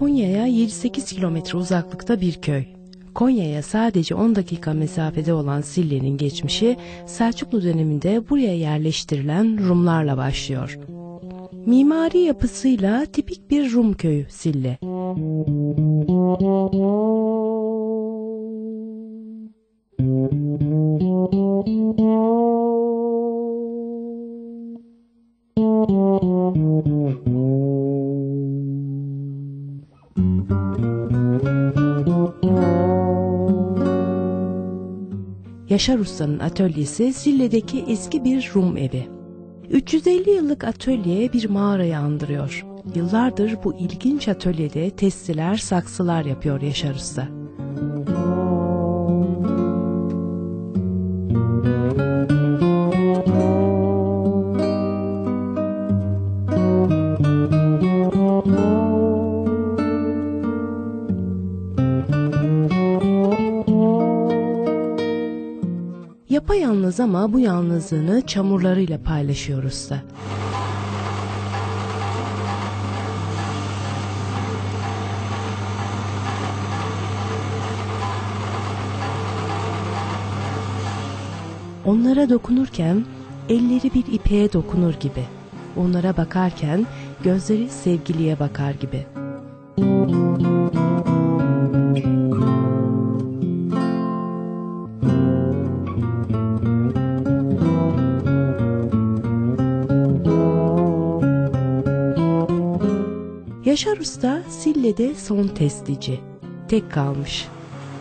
Konya'ya 7-8 kilometre uzaklıkta bir köy. Konya'ya sadece 10 dakika mesafede olan Sille'nin geçmişi Selçuklu döneminde buraya yerleştirilen Rumlarla başlıyor. Mimari yapısıyla tipik bir Rum köyü Sille. Yaşar Usta'nın atölyesi Sille'deki eski bir Rum evi. 350 yıllık atölye bir mağarayı andırıyor. Yıllardır bu ilginç atölyede testiler, saksılar yapıyor Yaşar Usta. Yapayalnız ama bu yalnızlığını çamurlarıyla paylaşıyor usta. Onlara dokunurken elleri bir ipeğe dokunur gibi. Onlara bakarken gözleri sevgiliye bakar gibi. Yaşar Usta Sille'de son testici. Tek kalmış.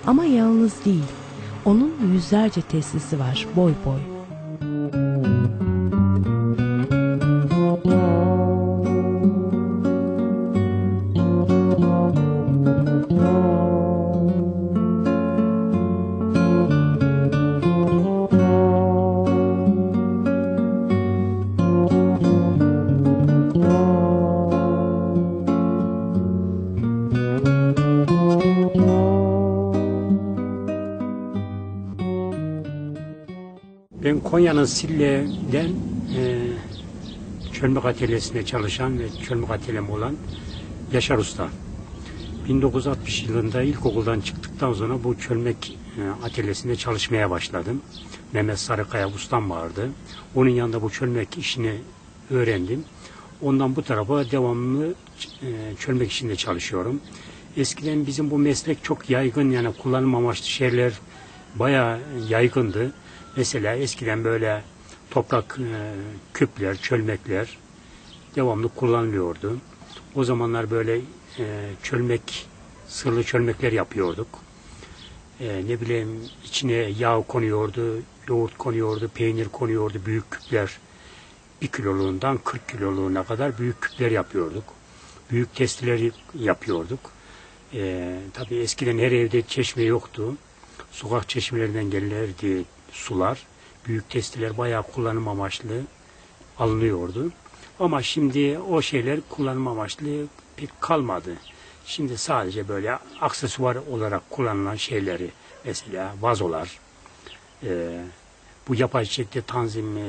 Ama yalnız değil. Onun yüzlerce testisi var boy boy. Ben Konya'nın Sille'den e, çölmek atölyesinde çalışan ve çölmek atölyem olan Yaşar Usta. 1960 yılında ilkokuldan çıktıktan sonra bu çölmek e, atölyesinde çalışmaya başladım. Mehmet Sarıkaya ustam vardı. Onun yanında bu çölmek işini öğrendim. Ondan bu tarafa devamlı e, çölmek işinde çalışıyorum. Eskiden bizim bu meslek çok yaygın yani kullanım amaçlı şeyler bayağı yaygındı. Mesela eskiden böyle toprak e, küpler, çölmekler devamlı kullanılıyordu. O zamanlar böyle e, çölmek, sırlı çölmekler yapıyorduk. E, ne bileyim içine yağ konuyordu, yoğurt konuyordu, peynir konuyordu, büyük küpler. Bir kiloluğundan 40 kiloluğuna kadar büyük küpler yapıyorduk. Büyük testileri yapıyorduk. E, tabii eskiden her evde çeşme yoktu. Sokak çeşmelerinden gelirdi sular. Büyük testiler bayağı kullanım amaçlı alınıyordu. Ama şimdi o şeyler kullanım amaçlı pek kalmadı. Şimdi sadece böyle aksesuar olarak kullanılan şeyleri mesela vazolar, e, bu yapay çiçekte tanzim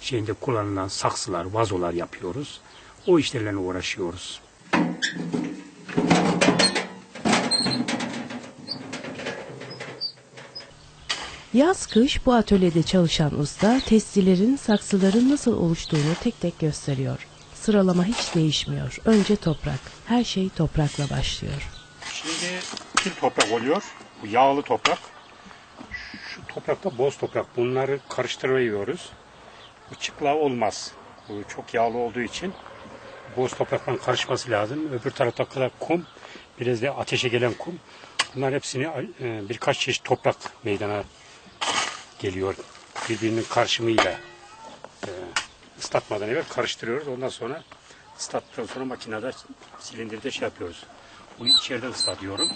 şeyinde kullanılan saksılar, vazolar yapıyoruz. O işlerle uğraşıyoruz. Yaz kış bu atölyede çalışan usta testilerin saksıların nasıl oluştuğunu tek tek gösteriyor. Sıralama hiç değişmiyor. Önce toprak. Her şey toprakla başlıyor. Şimdi kil toprak oluyor. Bu yağlı toprak. Şu toprakta boz toprak. Bunları karıştırıyoruz. Bu çıkla olmaz. Bu çok yağlı olduğu için boz toprakla karışması lazım. Öbür tarafta kadar kum, biraz da ateşe gelen kum. Bunlar hepsini e, birkaç çeşit toprak meydana geliyor. Birbirinin karşımıyla e, ıslatmadan evvel karıştırıyoruz. Ondan sonra ıslattıktan sonra makinede silindirde şey yapıyoruz. Bunu içeride ıslatıyorum.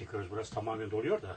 Çekiyoruz. Burası tamamen doluyor da.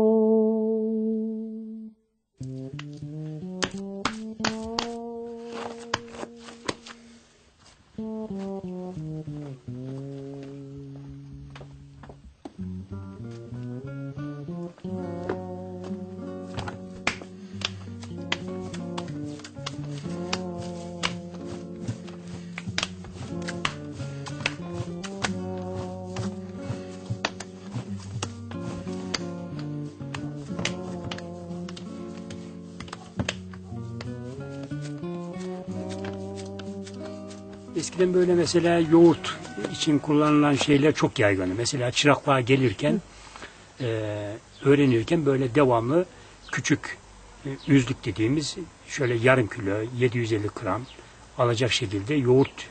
Eskiden böyle mesela yoğurt için kullanılan şeyler çok yaygındı. Mesela çıraklığa gelirken, e, öğrenirken böyle devamlı küçük e, yüzlük dediğimiz şöyle yarım kilo, 750 gram alacak şekilde yoğurt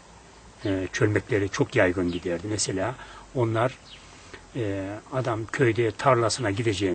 e, çölmekleri çok yaygın giderdi. Mesela onlar e, adam köyde tarlasına gideceği